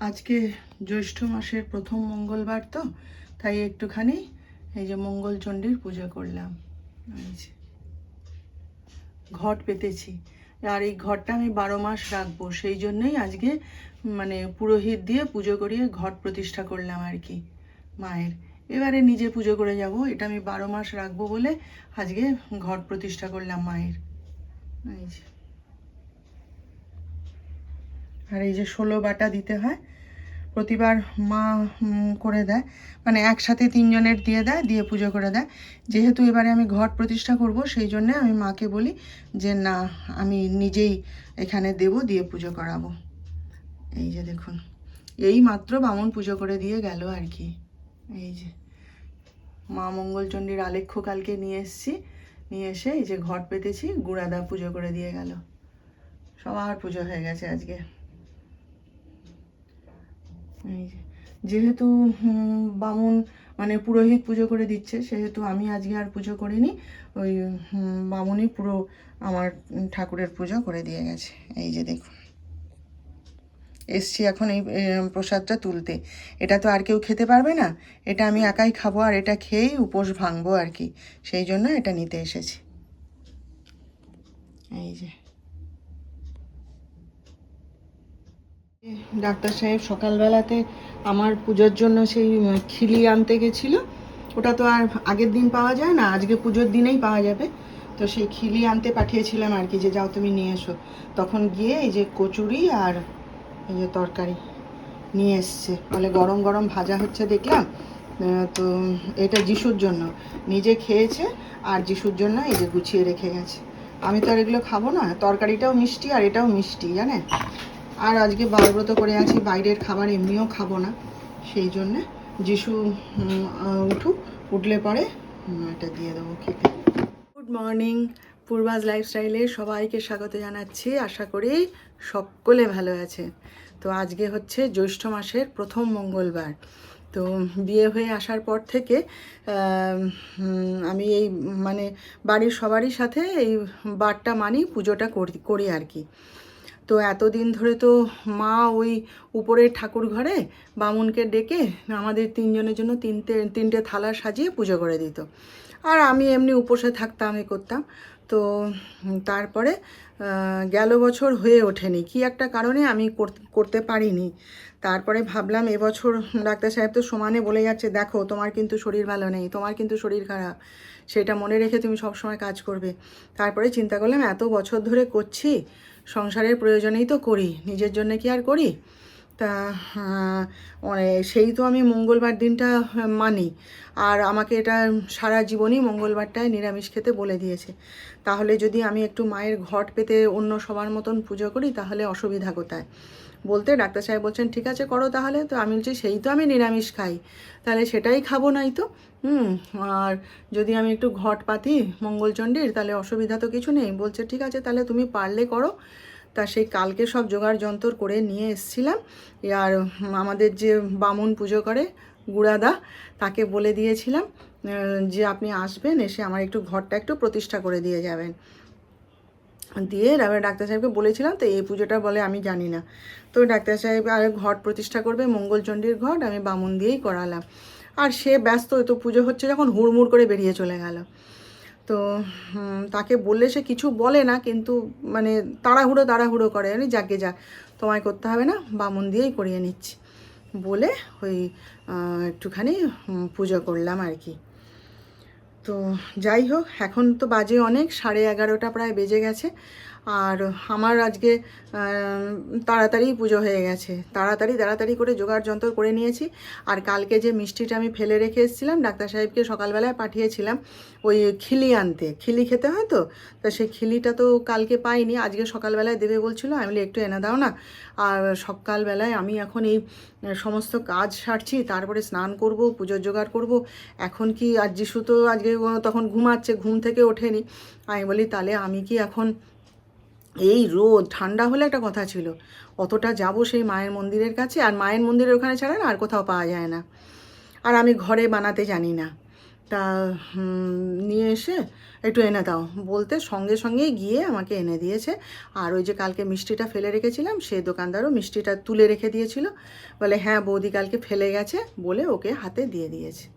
আজকে জ্যৈষ্ঠ মাসের প্রথম মঙ্গলবার তো, তাই একটুখানি এই যে মঙ্গলচণ্ডীর পুজো করলাম। ঘট পেতেছি। আর এই ঘরটা আমি বারো মাস রাখব, সেই জন্যই আজকে মানে পুরোহিত দিয়ে পুজো করিয়ে ঘট প্রতিষ্ঠা করলাম আর কি মায়ের। এবারে নিজে পুজো করে যাব, এটা আমি বারো মাস রাখব বলে আজকে ঘট প্রতিষ্ঠা করলাম মায়ের। এই যে আর এই যে ষোলো বাটা দিতে হয়, প্রতিবার মা করে দেয়। মানে একসাথে তিনজনের দিয়ে দেয়, দিয়ে পুজো করে দেয়। যেহেতু এবারে আমি ঘট প্রতিষ্ঠা করব, সেই জন্য আমি মাকে বলি যে, না, আমি নিজেই এখানে দেব, দিয়ে পুজো করাবো। এই যে দেখুন, এই মাত্র বামুন পুজো করে দিয়ে গেল আর কি। এই যে মা মঙ্গলচণ্ডীর আলেখ্য কালকে নিয়ে এসেছি। নিয়ে এসে এই যে ঘট পেতেছি গুড়াদা পুজো করে দিয়ে গেল। সবার পুজো হয়ে গেছে আজকে। এই যে, যেহেতু বামুন মানে পুরোহিত পুজো করে দিচ্ছে সেহেতু আমি আজকে আর পুজো করিনি ওই বামুনই পুরো আমার ঠাকুরের পুজো করে দিয়ে গেছে এই যে দেখুন। এসছি এখন এই প্রসাদটা তুলতে। এটা তো আর কেউ খেতে পারবে না এটা আমি একাই খাব আর এটা খেয়েই উপোস ভাঙবো আর কি সেই জন্য এটা নিতে এসেছি। এই যে। ডাক্তার সাহেব সকালবেলাতে আমার পুজোর জন্য সেই খিলি আনতে গেছিল। ওটা তো আর আগের দিন পাওয়া যায় না, আজকে পুজোর দিনেই পাওয়া যাবে। তো সেই খিলি আনতে পাঠিয়েছিলাম আর কি, যে যাও তুমি নিয়ে এসো। তখন গিয়ে এই যে কচুরি আর এই যে তরকারি নিয়ে এসছে। বলে গরম গরম ভাজা হচ্ছে দেখলাম তো এটা যিশুর জন্য। নিজে খেয়েছে আর যিশুর জন্য এই যে গুছিয়ে রেখে গেছে। আমি তো আর এগুলো খাব না, তরকারিটাও মিষ্টি আর এটাও মিষ্টি, জানেন? আর আজকে বারব্রত করে আছি, বাইরের খাবার এমনিও খাব না। সেই জন্যে যিশু উঠুক, উঠলে পরে এটা দিয়ে দেবো খেতে। গুড মর্নিং পূর্বাজ লাইফস্টাইলে সবাইকে স্বাগত জানাচ্ছি। আশা করি সকলে ভালো আছে। তো আজকে হচ্ছে জ্যৈষ্ঠ মাসের প্রথম মঙ্গলবার। তো বিয়ে হয়ে আসার পর থেকে আমি এই মানে বাড়ির সবারই সাথে এই বারটা মানি পুজোটা করি করি আর কি। তো এতদিন ধরে তো মা ওই উপরের ঠাকুর ঘরে বামুনকে ডেকে আমাদের তিনজনের জন্য তিনটে তিনটে থালা সাজিয়ে পুজো করে দিত। আর আমি এমনি উপসে থাকতাম, এ করতাম। তো তারপরে গেল বছর হয়ে ওঠেনি। কি একটা কারণে আমি কর- করতে পারিনি। তারপরে ভাবলাম এবছর ডাক্তার সাহেব তো সমানে বলে যাচ্ছে, দেখো, তোমার কিন্তু শরীর ভালো নেই, তোমার কিন্তু শরীর খারাপ। সেটা মনে রেখে তুমি সবসময় কাজ করবে। তারপরে চিন্তা করলাম, এত বছর ধরে করছি সংসারের প্রয়োজনেই তো করি, নিজের জন্য কি আর করি? তা মানে সেই তো আমি মঙ্গলবার দিনটা মানি। আর আমাকে এটা সারা জীবনই মঙ্গলবারটায় নিরামিষ খেতে বলে দিয়েছে। তাহলে যদি আমি একটু মায়ের ঘট পেতে অন্য সবার মতন পুজো করি, তাহলে অসুবিধা কোথায়? বলতে ডাক্তার সাহেব বলছেন, ঠিক আছে করো তাহলে। তো আমি বলছি, সেই তো আমি নিরামিষ খাই। তাহলে সেটাই খাব নাই তো? হুম, আর যদি আমি একটু ঘট পাতি মঙ্গলচণ্ডীর তাহলে অসুবিধা তো কিছু নেই। বলছে, ঠিক আছে, তাহলে তুমি পারলে করো। তা সেই কালকে সব জোগাড় যন্ত্র করে নিয়ে এসছিলাম। আর আমাদের যে বামুন পুজো করে, গুড়াদা, তাকে বলে দিয়েছিলাম যে আপনি আসবেন, এসে আমার একটু ঘরটা একটু প্রতিষ্ঠা করে দিয়ে যাবেন। দিয়ে এবার ডাক্তার সাহেবকে বলেছিলাম, তো এই পুজোটা বলে আমি জানি না। তো ডাক্তার সাহেব আর ঘট প্রতিষ্ঠা করবে মঙ্গলচণ্ডীর ঘট আমি বামুন দিয়েই করালাম। আর সে ব্যস্ত, তো পুজো হচ্ছে যখন হুড়মুড় করে বেরিয়ে চলে গেল। তো তাকে বললে সে কিছু বলে না, কিন্তু মানে তাড়াহুড়ো তাড়াহুড়ো করে। আমি যাকে যাক, তোমায় করতে হবে না, বামুন দিয়েই করিয়ে নিচ্ছি। বলে ওই একটুখানি পুজো করলাম আর কি। তো যাই হোক এখন তো বাজে অনেক সাড়ে এগারোটা প্রায় বেজে গেছে। আর আমার আজকে তাড়াতাড়ি পুজো হয়ে গেছে। তাড়াতাড়ি তাড়াতাড়ি করে জোগাড় যন্ত্র করে নিয়েছি। আর কালকে যে মিষ্টিটা আমি ফেলে রেখে এসেছিলাম, ডাক্তার সাহেবকে সকালবেলায় পাঠিয়েছিলাম, ওই খিলি আনতে। খিলি খেতে হয় তো? তা সেই খিলিটা তো কালকে পাইনি, আজকে সকালবেলায় দেবে বলছিল। আমি একটু এনে দাও না। আর সকালবেলায় আমি এখন এই সমস্ত কাজ সারছি, তারপরে স্নান করব, পুজোর জোগাড় করব। এখন কি, আর যিশু তো আজকে তখন ঘুমাচ্ছে, ঘুম থেকে ওঠেনি। আমি বলি, তাহলে আমি কি এখন এই রোদ, ঠান্ডা হলে একটা কথা ছিল, অতটা যাব সেই মায়ের মন্দিরের কাছে, আর মায়ের মন্দিরের ওখানে ছাড়া না আর কোথাও পাওয়া যায় না। আর আমি ঘরে বানাতে জানি না। তা নিয়ে এসে একটু এনে দাও। বলতে সঙ্গে সঙ্গেই গিয়ে আমাকে এনে দিয়েছে। আর ওই যে কালকে মিষ্টিটা ফেলে রেখেছিলাম সেই দোকানদারও মিষ্টিটা তুলে রেখে দিয়েছিল। বলে হ্যাঁ বৌদি কালকে ফেলে গেছে, বলে ওকে হাতে দিয়ে দিয়েছে।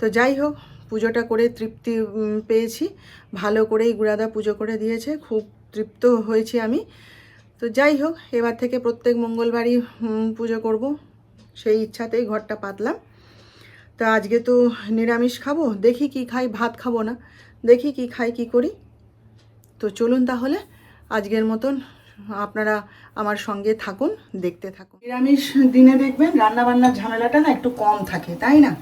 তো যাই হোক, পুজোটা করে তৃপ্তি পেয়েছি। ভালো করেই গুড়াদা পুজো করে দিয়েছে। খুব তৃপ্ত হয়েছি আমি। তো যাই হোক, এবার থেকে প্রত্যেক মঙ্গলবারই পুজো করব। সেই ইচ্ছাতেই ঘরটা পাতলাম। তো আজকে তো নিরামিষ খাব, দেখি কি খাই, ভাত খাব না। দেখি কি খাই, কি করি। তো চলুন তাহলে, আজকের মতন আপনারা আমার সঙ্গে থাকুন, দেখতে থাকুন। নিরামিষ দিনে দেখবেন রান্না বান্নার ঝামেলাটা না একটু কম থাকে, তাই না?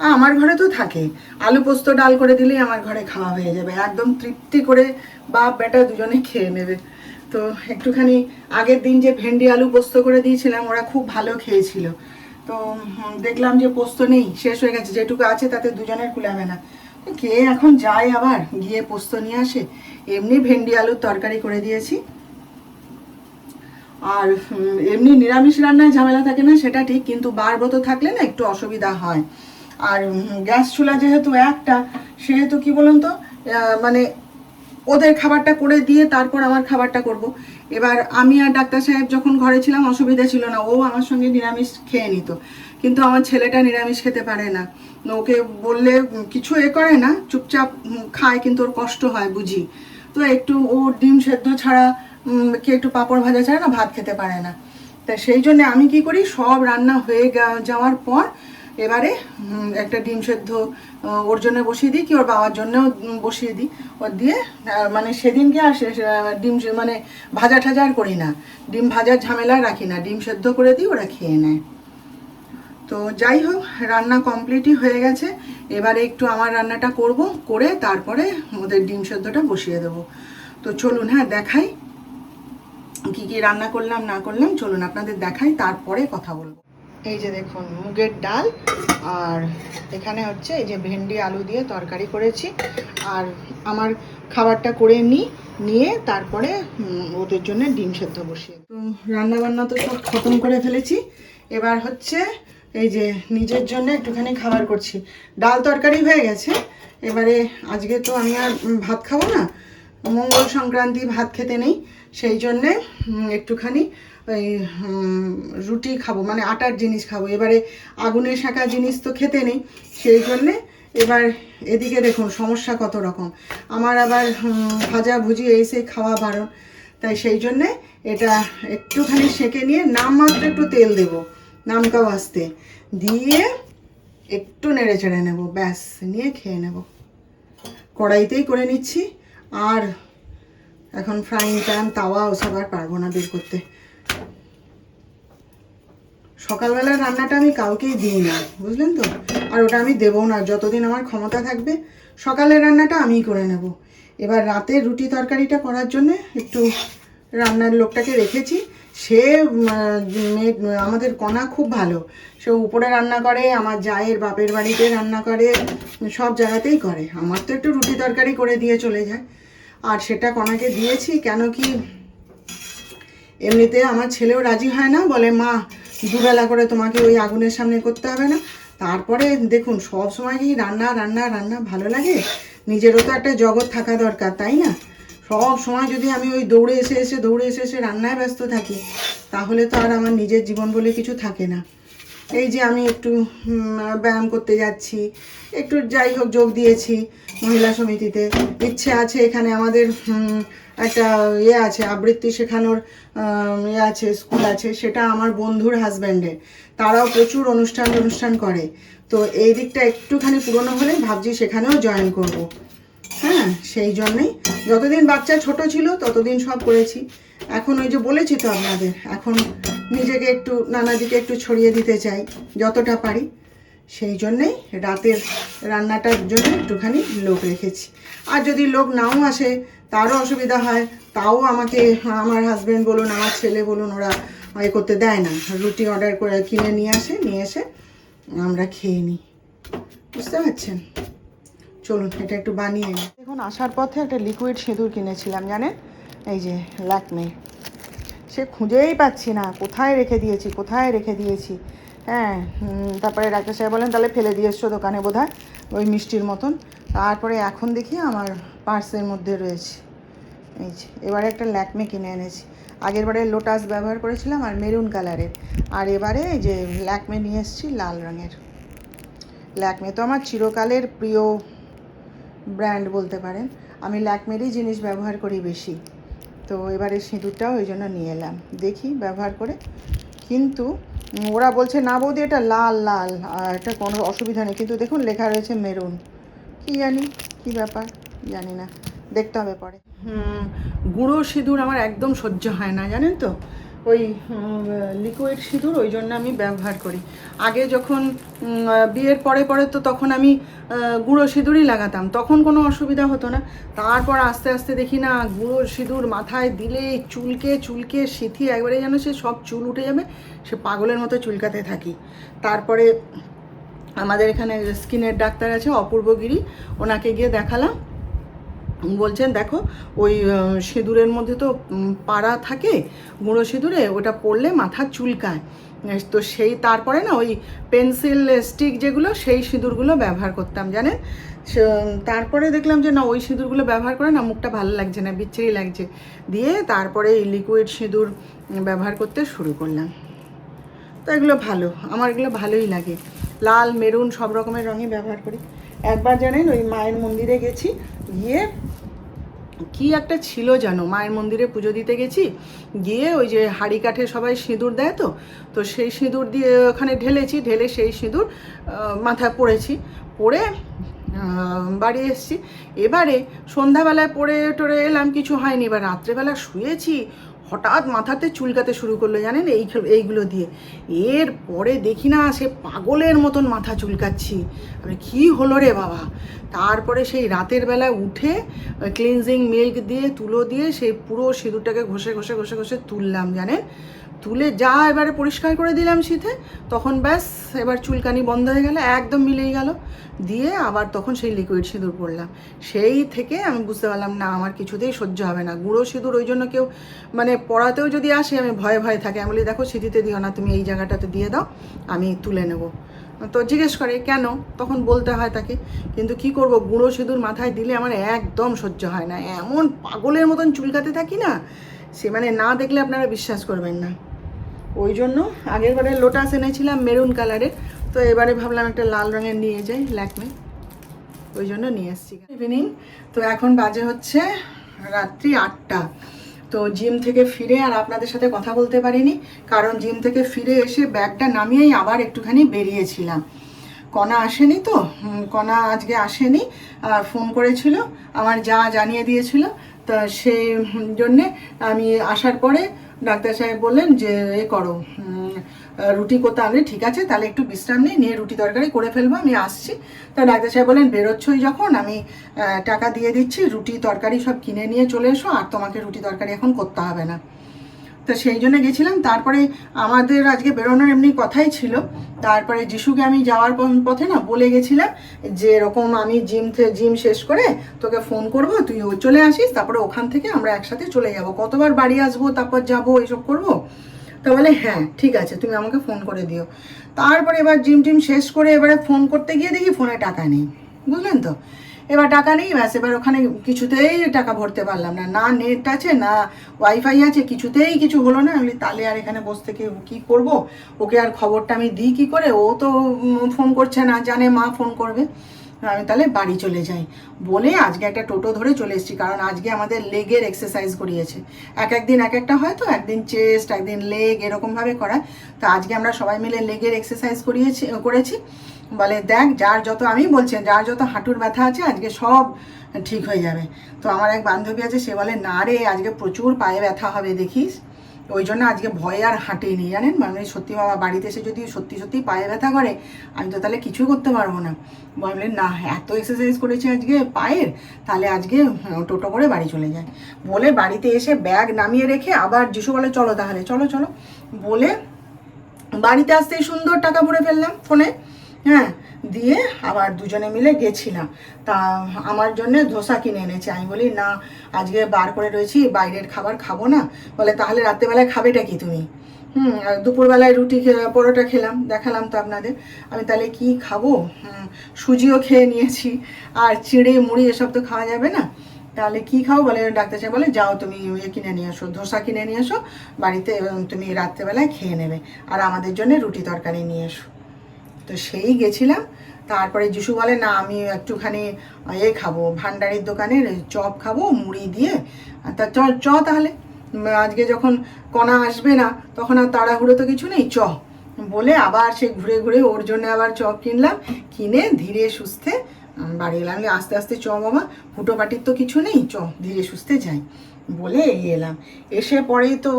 আমার ঘরে তো থাকে। আলু পোস্ত, ডাল করে দিলেই আমার ঘরে খাওয়া হয়ে যাবে। একদম তৃপ্তি করে বাপ, বেটা দুজনে খেয়ে নেবে। তো একটুখানি আগের দিন যে ভেন্ডি আলু পোস্ত করে দিয়েছিলাম, ওরা খুব ভালো খেয়েছিল। তো দেখলাম যে পোস্ত নেই, শেষ হয়ে গেছে। যেটুকু আছে তাতে দুজনের কুলাবে না। কে এখন যায় আবার? গিয়ে পোস্ত নিয়ে আসে। এমনি ভেন্ডি আলুর তরকারি করে দিয়েছি। আর এমনি নিরামিষ রান্নায় ঝামেলা থাকে না, সেটা ঠিক। কিন্তু বারবত থাকলে না একটু অসুবিধা হয়। আর গ্যাস চুলা যেহেতু একটা, সেহেতু কি বলুন তো মানে ওদের খাবারটা করে দিয়ে তারপর আমার খাবারটা করব। এবার আমি আর ডাক্তার সাহেব যখন ঘরে ছিলাম, অসুবিধা ছিল না, ও আমার সঙ্গে নিরামিষ খেয়ে নিত। কিন্তু আমার ছেলেটা নিরামিষ খেতে পারে না। ওকে বললে কিছু এ করে না, চুপচাপ খায়, কিন্তু ওর কষ্ট হয়, বুঝি। তো একটু ও ডিম সেদ্ধ ছাড়া কি একটু পাঁপড় ভাজা ছাড়া না, ভাত খেতে পারে না। তা সেই জন্য আমি কি করি, সব রান্না হয়ে যাওয়ার পর এবারে একটা ডিম সেদ্ধ ওর জন্য বসিয়ে দিই কি ওর বাবার জন্যও বসিয়ে দিই। ওর দিয়ে মানে সেদিনকে আর সে- সে- ডিম মানে ভাজা ঠাজা আর করি না। ডিম ভাজার ঝামেলা রাখি না। ডিম সেদ্ধ করে দিই, ওরা খেয়ে নেয়। তো যাই হোক, রান্না কমপ্লিটই হয়ে গেছে। এবারে একটু আমার রান্নাটা করব, করে তারপরে ওদের ডিম সেদ্ধটা বসিয়ে দেব। তো চলুন হ্যাঁ দেখাই কি কি রান্না করলাম, না করলাম। চলুন, আপনাদের দেখাই, তারপরে কথা বলব। এই যে দেখুন, মুগের ডাল, আর এখানে হচ্ছে এই যে ভেন্ডি, আলু দিয়ে তরকারি করেছি। আর আমার খাবারটা করে নিই, নিয়ে তারপরে ওদের জন্য ডিম সেদ্ধ বসিয়ে তো রান্না বান্না তো সব খতম করে ফেলেছি। এবার হচ্ছে এই যে নিজের জন্য একটুখানি খাবার করছি। ডাল তরকারি হয়ে গেছে। এবারে আজকে তো আমি আর ভাত খাব না। মঙ্গল সংক্রান্তি ভাত খেতে নেই। সেই জন্যে একটুখানি ওই রুটি খাব মানে আটার জিনিস খাব। এবারে আগুনে শাঁকা জিনিস তো খেতে নেই, সেই জন্যে এবার এদিকে দেখুন সমস্যা কত রকম। আমার আবার ভাজা ভুজি এই সেই খাওয়া বারণ। তাই সেই জন্যে এটা একটুখানি সেঁকে নিয়ে নামমাত্র একটু তেল দেবো নামকাও আসতে। দিয়ে একটু নেড়ে চেড়ে নেব, ব্যাস, নিয়ে খেয়ে নেব। কড়াইতেই করে নিচ্ছি। আর এখন ফ্রাইং প্যান তাওয়া, ওসব আর পারব না বের করতে। সকালবেলার রান্নাটা আমি কাউকেই দিই না, বুঝলেন তো? আর ওটা আমি দেবও না, যতদিন আমার ক্ষমতা থাকবে, সকালের রান্নাটা আমিই করে নেব। এবার রাতে রুটি তরকারিটা করার জন্য একটু রান্নার লোকটাকে রেখেছি। সে আমাদের কণা খুব ভালো। সে উপরে রান্না করে, আমার জায়ের বাপের বাড়িতে রান্না করে, সব জায়গাতেই করে। আমার তো একটু রুটি তরকারি করে দিয়ে চলে যায়। আর সেটা কণাকে দিয়েছি, কেন কি এমনিতে আমার ছেলেও রাজি হয় না, বলে, মা, দুবেলা করে তোমাকে ওই আগুনের সামনে করতে হবে না। তারপরে দেখুন, সব সময় কি রান্না রান্না রান্না ভালো লাগে? নিজেরও তো একটা জগৎ থাকা দরকার, তাই না? সব সময় যদি আমি ওই দৌড়ে এসে এসে, দৌড়ে এসে এসে রান্নায় ব্যস্ত থাকি, তাহলে তো আর আমার নিজের জীবন বলে কিছু থাকে না। এই যে আমি একটু ব্যায়াম করতে যাচ্ছি, একটু যাই হোক যোগ দিয়েছি মহিলা সমিতিতে। ইচ্ছে আছে এখানে আমাদের একটা ইয়ে আছে, আবৃত্তি শেখানোর ইয়ে আছে, স্কুল আছে, সেটা আমার বন্ধুর হাজব্যান্ডের। তারাও প্রচুর অনুষ্ঠান অনুষ্ঠান করে। তো এই দিকটা একটুখানি পুরনো হলে ভাবছি সেখানেও জয়েন করব। হ্যাঁ সেই জন্যেই। যতদিন বাচ্চা ছোট ছিল, ততদিন সব করেছি। এখন ওই যে বলেছি তো আপনাদের, এখন নিজেকে একটু নানা দিকে একটু ছড়িয়ে দিতে চাই, যতটা পারি। সেই জন্যেই রাতের রান্নাটার জন্য একটুখানি লোক রেখেছি। আর যদি লোক নাও আসে তারও অসুবিধা হয়, তাও আমাকে, আমার হাজব্যান্ড বলুন, আমার ছেলে বলুন, ওরা এ করতে দেয় না। রুটি অর্ডার করে কিনে নিয়ে আসে, নিয়ে এসে আমরা খেয়ে নিই। বুঝতে পারছেন? চলুন, এটা একটু বানিয়ে দেখুন, আসার পথে একটা লিকুইড সিঁদুর কিনেছিলাম, জানেন? এই যে, ল্যাকমে। সে খুঁজেই পাচ্ছি না, কোথায় রেখে দিয়েছি, কোথায় রেখে দিয়েছি? হ্যাঁ তারপরে ডাক্তার সাহেব বলেন, তাহলে ফেলে দিয়ে এসছো দোকানে বোধ ওই মিষ্টির মতন। তারপরে এখন দেখি আমার পার্সের মধ্যে রয়েছে। এই যে, এবারে একটা ল্যাকমে কিনে এনেছি। আগের বারে লোটাস ব্যবহার করেছিলাম আর মেরুন কালারের। আর এবারে যে ল্যাকমে নিয়ে এসেছি লাল রঙের। ল্যাকমে তো আমার চিরকালের প্রিয় ব্র্যান্ড বলতে পারেন। আমি ল্যাকমেরই জিনিস ব্যবহার করি বেশি। তো এবারে সিঁদুরটাও ওই জন্য নিয়ে এলাম। দেখি ব্যবহার করে কিন্তু ওরা বলছে, না বৌদি, এটা লাল লাল এটা কোনো অসুবিধা নেই। কিন্তু দেখুন, লেখা রয়েছে মেরুন। কি জানি, কি ব্যাপার, জানি না। দেখতে হবে পরে। হুম, গুঁড়ো সিঁদুর আমার একদম সহ্য হয় না, জানেন তো? ওই লিকুইড সিঁদুর, ওই জন্য আমি ব্যবহার করি। আগে যখন বিয়ের পরে পরে তো তখন আমি গুঁড়ো সিঁদুরই লাগাতাম। তখন কোনো অসুবিধা হতো না। তারপর আস্তে আস্তে দেখি না, গুঁড়ো সিঁদুর মাথায় দিলে চুলকে চুলকে সিথি একবারে যেন সে সব চুল উঠে যাবে, সে পাগলের মতো চুলকাতে থাকি। তারপরে আমাদের এখানে স্কিনের ডাক্তার আছে, অপূর্বগিরি। ওনাকে গিয়ে দেখালাম। বলছেন, দেখো, ওই সিঁদুরের মধ্যে তো পাড়া থাকে, গুঁড়ো সিঁদুরে, ওটা পড়লে মাথা চুলকায়। তো সেই, তারপরে না, ওই পেন্সিল, স্টিক যেগুলো, সেই সিঁদুরগুলো ব্যবহার করতাম, জানেন? তারপরে দেখলাম যে, না, ওই সিঁদুরগুলো ব্যবহার করে না, মুখটা ভালো লাগছে না, বিচ্ছিরি লাগছে। দিয়ে তারপরে এই লিকুইড সিঁদুর ব্যবহার করতে শুরু করলাম। তো এগুলো ভালো, আমার এগুলো ভালোই লাগে। লাল, মেরুন, সব রকমের রঙই ব্যবহার করি। একবার জানেন ওই মায়ের মন্দিরে গেছি গিয়ে কি একটা ছিল জানো মায়ের মন্দিরে পুজো দিতে গেছি গিয়ে ওই যে হাড়ি কাঠে সবাই সিঁদুর দেয় তো তো সেই সিঁদুর দিয়ে ওখানে ঢেলেছি ঢেলে সেই সিঁদুর মাথায় পড়েছি আহ, বাড়ি এসেছি। এবারে সন্ধ্যাবেলায় পড়ে টরে এলাম কিছু হয়নি। এবার রাত্রেবেলা শুয়েছি হঠাৎ মাথাতে চুলকাতে শুরু করল, জানেন? এই এইগুলো দিয়ে। এর পরে দেখি না, সে পাগলের মতন মাথা চুলকাচ্ছি আমি কি হলো রে বাবা? তারপরে সেই রাতের বেলায় উঠে ক্লিনজিং মিল্ক দিয়ে, তুলো দিয়ে সেই পুরো সিঁদুরটাকে ঘষে ঘষে ঘষে ঘষে তুললাম, জানেন? তুলে যা এবারে পরিষ্কার করে দিলাম শীতে, তখন ব্যাস এবার চুলকানি বন্ধ হয়ে গেল একদম মিলেই গেল। দিয়ে আবার তখন সেই লিকুইড সিঁদুর পরলাম। সেই থেকে আমি বুঝতে পারলাম, না, আমার কিছুতেই সহ্য হবে না। গুঁড়ো সিঁদুর ওই জন্য কেউ মানে পড়াতেও যদি আসে, আমি ভয়ে ভয়ে থাকি। আমি বলি, দেখো, সিঁথিতে দিও না, তুমি এই জায়গাটাতে দিয়ে দাও, আমি তুলে নেব। তো জিজ্ঞেস করে, কেন? তখন বলতে হয় তাকে, কিন্তু কি করব? গুঁড়ো সিঁদুর মাথায় দিলে আমার একদম সহ্য হয় না। এমন পাগলের মতন চুলকাতে থাকি না, সে মানে না দেখলে আপনারা বিশ্বাস করবেন না। ওই জন্য আগের বারে লোটাস এনেছিলাম মেরুন কালারের তো এবারে ভাবলাম একটা লাল রঙের নিয়ে যাই ল্যাকমে ওই জন্য নিয়ে এসেছি। ইভিনিং তো এখন বাজে হচ্ছে রাত্রি আটটা। তো জিম থেকে ফিরে আর আপনাদের সাথে কথা বলতে পারিনি, কারণ জিম থেকে ফিরে এসে ব্যাগটা নামিয়েই আবার একটুখানি বেরিয়েছিলাম। কণা আসেনি তো কণা আজকে আসেনি, আর ফোন করেছিল, আমার যা জানিয়ে দিয়েছিল, তা সেই জন্যে আমি আসার পরে ডাক্তার সাহেব বললেন যে, এ করো রুটি করতে আনলে ঠিক আছে, তাহলে একটু বিশ্রাম নিই নিয়ে রুটি তরকারি করে ফেলব, আমি আসছি। তা ডাক্তার সাহেব বলেন বেরোচ্ছই যখন, আমি টাকা দিয়ে দিচ্ছি, রুটি তরকারি সব কিনে নিয়ে চলে এসো, আর তোমাকে রুটি তরকারি এখন করতে হবে না। তো সেই জন্য গেছিলাম। তারপরে আমাদের আজকে বেরোনোর এমনি কথাই ছিল। তারপরে যিশুকে আমি যাওয়ার পথে না বলে গেছিলাম যে এরকম আমি জিম জিম শেষ করে তোকে ফোন করব, তুই চলে আসিস, তারপরে ওখান থেকে আমরা একসাথে চলে যাব। কতবার বাড়ি আসব, তারপর যাব, এইসব করব? তো বলে হ্যাঁ ঠিক আছে, তুমি আমাকে ফোন করে দিও। তারপরে এবার জিম টিম শেষ করে এবারে ফোন করতে গিয়ে দেখি ফোনে টাকা নেই। বুঝলেন তো? এবার টাকা নেই, ব্যাস, এবার ওখানে কিছুতেই টাকা ভরতে পারলাম না। না নেট আছে, না ওয়াইফাই আছে, কিছুতেই কিছু হলো না। আমি তাহলে আর এখানে বসে থেকে কি করব? ওকে আর খবরটা আমি দিই কি করে? ও তো ফোন করছে না, জানে মা ফোন করবে। আমি তাহলে বাড়ি চলে যাই। বলে আজকে একটা টোটো ধরে চলে এসেছি, কারণ আজকে আমাদের লেগের এক্সারসাইজ করিয়েছে। এক একদিন এক একটা হয় তো একদিন চেস্ট একদিন লেগ এরকমভাবে করায়। তো আজকে আমরা সবাই মিলে লেগের এক্সারসাইজ করিয়েছি, করেছি। বলে দেখ যার যত আমি বলছি যার যত হাঁটুর ব্যথা আছে আজকে সব ঠিক হয়ে যাবে। তো আমার এক বান্ধবী আছে সে বলে না রে আজকে প্রচুর পায়ে ব্যথা হবে দেখিস। ওই জন্য আজকে ভয়ে আর হাঁটেনি জানেন? মানে সত্যি বাবা বাড়িতে এসে যদি সত্যি সত্যি পায়ে ব্যথা করে আমি তো তাহলে কিছুই করতে পারব না। বললেন না এত এক্সারসাইজ করেছি আজকে পায়ের তাহলে আজকে হ্যাঁ, টোটো করে বাড়ি চলে যায়। বলে বাড়িতে এসে ব্যাগ নামিয়ে রেখে আবার যিশু বলে চলো তাহলে চলো চলো। বলে বাড়িতে আসতেই সুন্দর টাকা ভরে ফেললাম ফোনে। হ্যাঁ দিয়ে আবার দুজনে মিলে গেছিলাম। তা আমার জন্য ধোসা কিনে এনেছে। আমি বলি, না, আজকে বার করে রয়েছি, বাইরের খাবার খাব না। বলে, তাহলে রাত্রেবেলায় খাবেটা কি তুমি? হুম দুপুরবেলায় রুটি পরোটা খেলাম, দেখালাম তো আপনাদের। আমি তাহলে কি খাব? সুজিও খেয়ে নিয়েছি। আর চিড়ে, মুড়ি এসব তো খাওয়া যাবে না। তাহলে কি খাও বলে, ডাক্তার সাহেব বলে, যাও তুমি ইয়ে কিনে নিয়ে এসো ধোসা কিনে নিয়ে এসো বাড়িতে তুমি রাত্রেবেলায় খেয়ে নেবে। আর আমাদের জন্য রুটি তরকারি নিয়ে এসো। তো সেই গেছিলাম। তারপরে যিশু বলে, না, আমি একটুখানি এ খাব, ভান্ডারির দোকানের চপ খাব, মুড়ি দিয়ে। তা চ চ তাহলে। আজকে যখন কণা আসবে না, তখন আর তাড়াহুড়ো তো কিছু নেই, চ। বলে আবার সে ঘুরে ঘুরে ওর জন্য আবার চপ কিনলাম। কিনে ধীরে সুস্থে, বাড়ি এলাম। আস্তে আস্তে চ, বাবা হুটোপাটির তো কিছু নেই, চ, ধীরে সুস্থে যাই। বলে এগিয়ে এলাম। এসে পরেই তো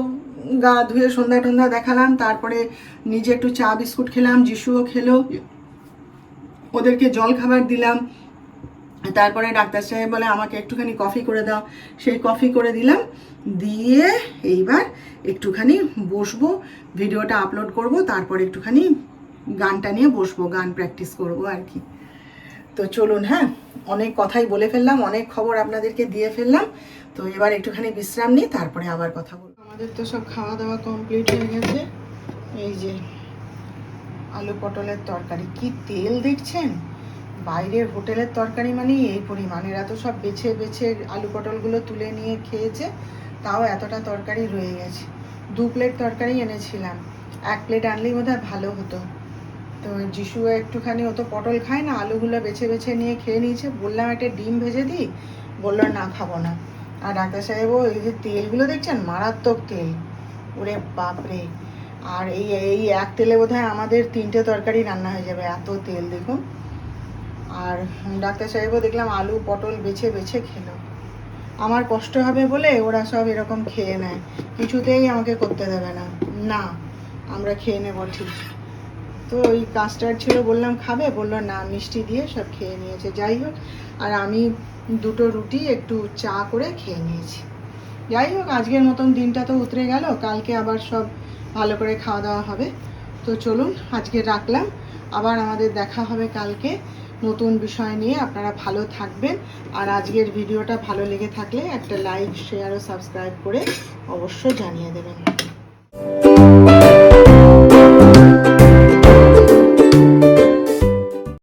গা ধুয়ে সন্ধ্যা টন্ধা দেখালাম, তারপরে নিজে একটু চা, বিস্কুট খেলাম, যিশুও খেলো, ওদেরকে জল খাবার দিলাম। তারপরে ডাক্তার সাহেব বলে, আমাকে একটুখানি কফি করে দাও। সেই কফি করে দিলাম। দিয়ে এইবার একটুখানি বসবো, ভিডিওটা আপলোড করব, তারপরে একটুখানি গানটা নিয়ে বসবো, গান প্র্যাকটিস করব আর কি। তো চলুন হ্যাঁ? অনেক কথাই বলে ফেললাম, অনেক খবর আপনাদেরকে দিয়ে ফেললাম। তো এবার একটুখানি বিশ্রাম নিই, তারপরে আবার কথা বলব। আমাদের তো সব খাওয়া দাওয়া কমপ্লিট হয়ে গেছে। এই যে আলু পটলের তরকারি, কি তেল দেখছেন? বাইরের হোটেলের তরকারি মানে এই পরিমাণ এরা তো সব বেছে বেছে আলু পটলগুলো তুলে নিয়ে খেয়েছে, তাও এতটা তরকারি রয়ে গেছে। দু প্লেট তরকারি এনেছিলাম। এক প্লেট আনলেই বোধহয় ভালো হতো। তো যিশু একটুখানি ও তো পটল খায় না, আলুগুলো বেছে বেছে নিয়ে খেয়ে নিয়েছে। বললাম, একটা ডিম ভেজে দিই? বলল, না, খাব না। আর ডাক্তার সাহেবও, এই যে তেলগুলো দেখছেন? মারাত্মক তেল। ওরে বাপরে! আর এই এই এক তেলে বোধহয় আমাদের তিনটে তরকারি রান্না হয়ে যাবে, এত তেল, দেখুন। আর ডাক্তার সাহেবও দেখলাম, আলু, পটল বেছে বেছে খেলো। আমার কষ্ট হবে বলে ওরা সব এরকম খেয়ে নেয়। কিছুতেই আমাকে করতে দেবে না। না, আমরা খেয়ে নেব ঠিক। তো ওই কাস্টার্ড ছিল, বললাম, খাবে? বলল, না, মিষ্টি দিয়ে সব খেয়ে নিয়েছে। যাই হোক, আর আমি দুটো রুটি, একটু চা করে খেয়ে নিয়েছি। যাই হোক, আজকের মতন দিনটা তো উতরে গেল, কালকে আবার সব ভালো করে খাওয়া দাওয়া হবে। তো চলুন, আজকে রাখলাম। আবার আমাদের দেখা হবে কালকে নতুন বিষয় নিয়ে। আপনারা ভালো থাকবেন। আর আজকের ভিডিওটা ভালো লেগে থাকলে একটা লাইক, শেয়ার ও সাবস্ক্রাইব করে অবশ্যই জানিয়ে দেবেন।